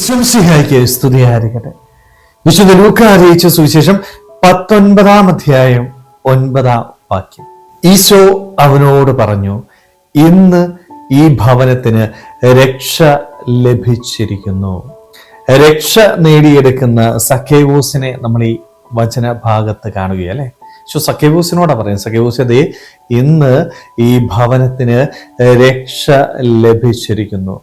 വിശ്വംസിഹായിക്ക് സ്തുതിയായിരിക്കട്ടെ. വിശുദ്ധ ലൂക്ക അറിയിച്ച സുവിശേഷം പത്തൊൻപതാം അധ്യായം ഒൻപതാം വാക്യം. ഈശോ അവനോട് പറഞ്ഞു ഇന്ന് ഈ ഭവനത്തിന് രക്ഷ ലഭിച്ചിരിക്കുന്നു. രക്ഷ നേടിയെടുക്കുന്ന സഖേവൂസിനെ നമ്മൾ ഈ വചന ഭാഗത്ത് കാണുകയല്ലേ? പക്ഷെ സഖേവൂസിനോടാ പറയുന്നത്. അതേ ഇന്ന് ഈ ഭവനത്തിന് രക്ഷ ലഭിച്ചിരിക്കുന്നു.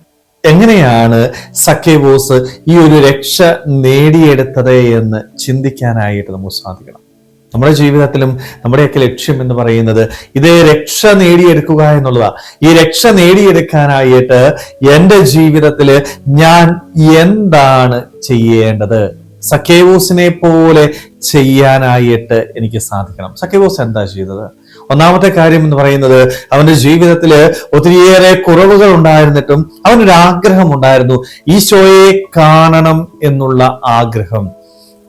എങ്ങനെയാണ് സക്കേബോസ് ഈ ഒരു രക്ഷ നേടിയെടുത്തത് എന്ന് ചിന്തിക്കാനായിട്ട് നമുക്ക് സാധിക്കണം. നമ്മുടെ ജീവിതത്തിലും നമ്മുടെയൊക്കെ ലക്ഷ്യം എന്ന് പറയുന്നത് ഇതേ രക്ഷ നേടിയെടുക്കുക എന്നുള്ളതാ. ഈ രക്ഷ നേടിയെടുക്കാനായിട്ട് എന്റെ ജീവിതത്തിൽ ഞാൻ എന്താണ് ചെയ്യേണ്ടത്? സക്കേവൂസിനെ പോലെ ചെയ്യാനായിട്ട് എനിക്ക് സാധിക്കണം. സക്കേവൂസ് എന്താ ചെയ്തത്? ഒന്നാമത്തെ കാര്യം എന്ന് പറയുന്നത് അവന്റെ ജീവിതത്തിൽ ഒത്തിരിയേറെ കുറവുകൾ ഉണ്ടായിരുന്നിട്ടും അവനൊരു ആഗ്രഹം ഉണ്ടായിരുന്നു ഈശോയെ കാണണം എന്നുള്ള ആഗ്രഹം.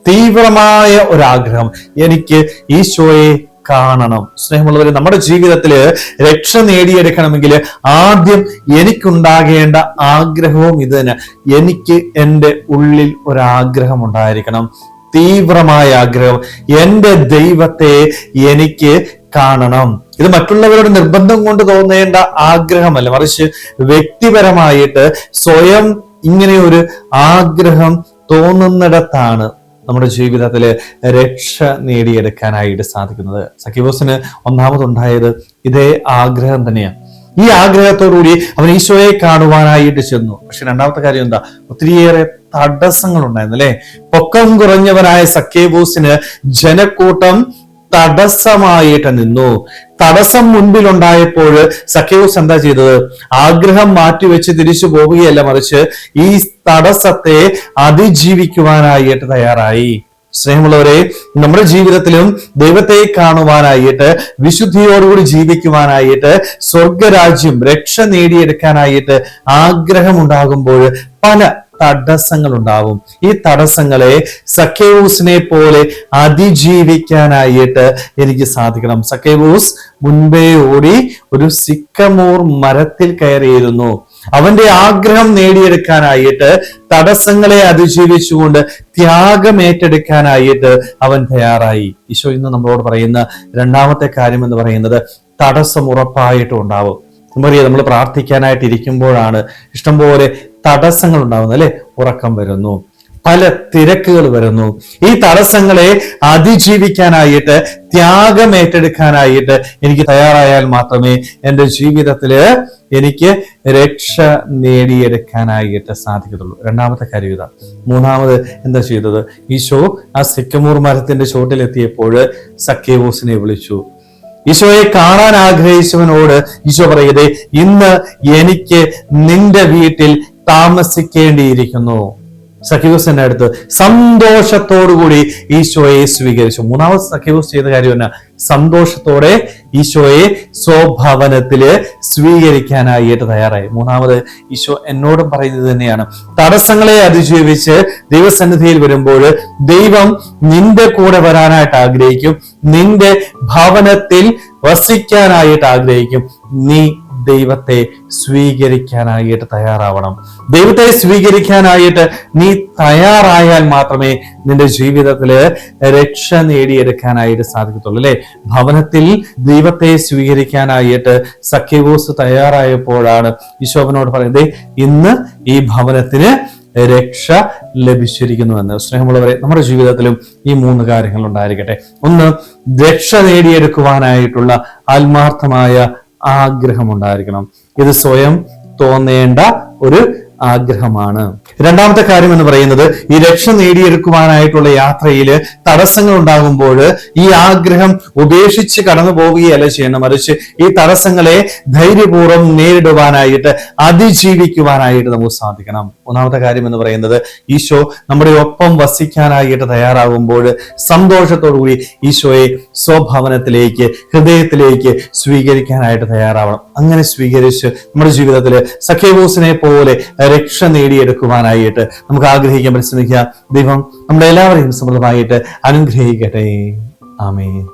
തീവ്രമായ ഒരാഗ്രഹം. എനിക്ക് ഈശോയെ കാണണം. സ്നേഹമുള്ളവരെ നമ്മുടെ ജീവിതത്തിൽ രക്ഷ നേടിയെടുക്കണമെങ്കിൽ ആദ്യം എനിക്കുണ്ടാകേണ്ട ആഗ്രഹവും ഇത് തന്നെ എനിക്ക് എന്റെ ഉള്ളിൽ ഒരാഗ്രഹം ഉണ്ടായിരിക്കണം. തീവ്രമായ ആഗ്രഹം. എന്റെ ദൈവത്തെ എനിക്ക് കാണണം. ഇത് മറ്റുള്ളവരുടെ നിർബന്ധം കൊണ്ട് തോന്നേണ്ട ആഗ്രഹമല്ല. മറിച്ച് വ്യക്തിപരമായിട്ട് സ്വയം ഇങ്ങനെ ഒരു ആഗ്രഹം തോന്നുന്നിടത്താണ് നമ്മുടെ ജീവിതത്തിൽ രക്ഷ നേടിയെടുക്കാനായിട്ട് സാധിക്കുന്നത്. സഖിബോസിന് ഒന്നാമതുണ്ടായത് ഇതേ ആഗ്രഹം തന്നെയാണ്. ഈ ആഗ്രഹത്തോടുകൂടി അവൻ ഈശോയെ കാണുവാനായിട്ട് ചെന്നു. പക്ഷെ രണ്ടാമത്തെ കാര്യം എന്താ? ഒത്തിരിയേറെ തടസ്സങ്ങൾ ഉണ്ടായിരുന്നു അല്ലെ? പൊക്കം കുറഞ്ഞവനായ സക്കേബൂസിന് ജനക്കൂട്ടം തടസ്സമായിട്ട് നിന്നു. തടസ്സം മുൻപിലുണ്ടായപ്പോൾ സഖ്യവസ് എന്താ ചെയ്തത്? ആഗ്രഹം മാറ്റിവെച്ച് തിരിച്ചു പോവുകയല്ല മറിച്ച് ഈ തടസ്സത്തെ അതിജീവിക്കുവാനായിട്ട് തയ്യാറായി. സ്നേഹമുള്ളവരെ നമ്മുടെ ജീവിതത്തിലും ദൈവത്തെ കാണുവാനായിട്ട് വിശുദ്ധിയോടുകൂടി ജീവിക്കുവാനായിട്ട് സ്വർഗരാജ്യം രക്ഷ നേടിയെടുക്കാനായിട്ട് ആഗ്രഹമുണ്ടാകുമ്പോൾ പല തടസ്സങ്ങൾ ഉണ്ടാവും ഈ തടസ്സങ്ങളെ സക്കേവൂസിനെ പോലെ അതിജീവിക്കാനായിട്ട് എനിക്ക് സാധിക്കണം. സക്കേവൂസ് മുൻപേ ഓടി ഒരു സിക്കമൂർ മരത്തിൽ കയറിയിരുന്നു. അവന്റെ ആഗ്രഹം നേടിയെടുക്കാനായിട്ട് തടസ്സങ്ങളെ അതിജീവിച്ചുകൊണ്ട് ത്യാഗം ഏറ്റെടുക്കാനായിട്ട് അവൻ തയ്യാറായി. ഈശോ ഇന്ന് നമ്മളോട് പറയുന്ന രണ്ടാമത്തെ കാര്യം എന്ന് പറയുന്നത് തടസ്സം ഉറപ്പായിട്ടും ഉണ്ടാവും. നമ്മൾ പ്രാർത്ഥിക്കാനായിട്ട് ഇരിക്കുമ്പോഴാണ് ഇഷ്ടംപോലെ തടസ്സങ്ങൾ ഉണ്ടാവുന്നത് അല്ലെ? ഉറക്കം വരുന്നു പല തിരക്കുകൾ വരുന്നു. ഈ തടസ്സങ്ങളെ അതിജീവിക്കാനായിട്ട് ത്യാഗം ഏറ്റെടുക്കാനായിട്ട് എനിക്ക് തയ്യാറായാൽ മാത്രമേ എന്റെ ജീവിതത്തിൽ എനിക്ക് രക്ഷ നേടിയെടുക്കാനായിട്ട് സാധിക്കത്തുള്ളൂ. രണ്ടാമത്തെ കാര്യം ഇതാ. മൂന്നാമത് എന്താ ചെയ്തത്? ഈശോ ആ സിക്കമൂർ മരത്തിന്റെ ചോട്ടിലെത്തിയപ്പോൾ സക്കേവൂസിനെ വിളിച്ചു. ഈശോയെ കാണാൻ ആഗ്രഹിച്ചവനോട് ഈശോ പറയതേ ഇന്ന് എനിക്ക് നിന്റെ വീട്ടിൽ താമസിക്കേണ്ടിയിരിക്കുന്നു. സഖ്യൂസിന്റെ അടുത്ത് സന്തോഷത്തോടുകൂടി ഈശോയെ സ്വീകരിച്ചു. മൂന്നാമത് സഖ്യൂസ് ചെയ്ത കാര്യം എന്നാ? സന്തോഷത്തോടെ ഈശോയെ സ്വഭവനത്തിൽ സ്വീകരിക്കാനായിട്ട് തയ്യാറായി. മൂന്നാമത് ഈശോ എന്നോടും പറയുന്നത് തന്നെയാണ്. തടസ്സങ്ങളെ അതിജീവിച്ച് ദൈവസന്നിധിയിൽ വരുമ്പോൾ ദൈവം നിന്റെ കൂടെ വരാനായിട്ട് ആഗ്രഹിക്കും. നിന്റെ ഭവനത്തിൽ വസിക്കാനായിട്ട് ആഗ്രഹിക്കും. നീ ദൈവത്തെ സ്വീകരിക്കാനായിട്ട് തയ്യാറാവണം. ദൈവത്തെ സ്വീകരിക്കാനായിട്ട് നീ തയ്യാറായാൽ മാത്രമേ നിന്റെ ജീവിതത്തിൽ രക്ഷ നേടിയെടുക്കാനായിട്ട് സാധിക്കത്തുള്ളൂ അല്ലെ? ഭവനത്തിൽ ദൈവത്തെ സ്വീകരിക്കാനായിട്ട് സഖ്യഗോസ് തയ്യാറായപ്പോഴാണ് ഈശോഭനോട് പറയുന്നത് ഇന്ന് ഈ ഭവനത്തിന് രക്ഷ ലഭിച്ചിരിക്കുന്നു എന്ന് സ്നേഹമുള്ളവരെ നമ്മുടെ ജീവിതത്തിലും ഈ മൂന്ന് കാര്യങ്ങൾ ഉണ്ടായിരിക്കട്ടെ. ഒന്ന് രക്ഷ നേടിയെടുക്കുവാനായിട്ടുള്ള ആത്മാർത്ഥമായ ആഗ്രഹമുണ്ടായിരിക്കണം. ഇത് സ്വയം തോന്നേണ്ട ഒരു ആഗ്രഹമാണ്. രണ്ടാമത്തെ കാര്യം എന്ന് പറയുന്നത് ഈ രക്ഷ നേടിയെടുക്കുവാനായിട്ടുള്ള യാത്രയിൽ തടസ്സങ്ങൾ ഉണ്ടാകുമ്പോൾ ഈ ആഗ്രഹം ഉപേക്ഷിച്ച് കടന്നു പോവുകയല്ല ചെയ്യണം മറിച്ച് ഈ തടസ്സങ്ങളെ ധൈര്യപൂർവം നേരിടുവാനായിട്ട് അതിജീവിക്കുവാനായിട്ട് നമുക്ക് സാധിക്കണം. ഒന്നാമത്തെ കാര്യം എന്ന് പറയുന്നത് ഈശോ നമ്മുടെ ഒപ്പം വസിക്കാനായിട്ട് തയ്യാറാകുമ്പോൾ സന്തോഷത്തോടുകൂടി ഈശോയെ സ്വഭവനത്തിലേക്ക് ഹൃദയത്തിലേക്ക് സ്വീകരിക്കാനായിട്ട് തയ്യാറാവണം. അങ്ങനെ സ്വീകരിച്ച് നമ്മുടെ ജീവിതത്തിൽ സഖ്യബോസിനെ പോലെ രക്ഷ നേടിയെടുക്കുവാനായിട്ട് നമുക്ക് ആഗ്രഹിക്കാൻ പരിശ്രമിക്കുക. ദൈവം നമ്മുടെ എല്ലാവരെയും സമൃദ്ധമായിട്ട് അനുഗ്രഹിക്കട്ടെ. ആമേ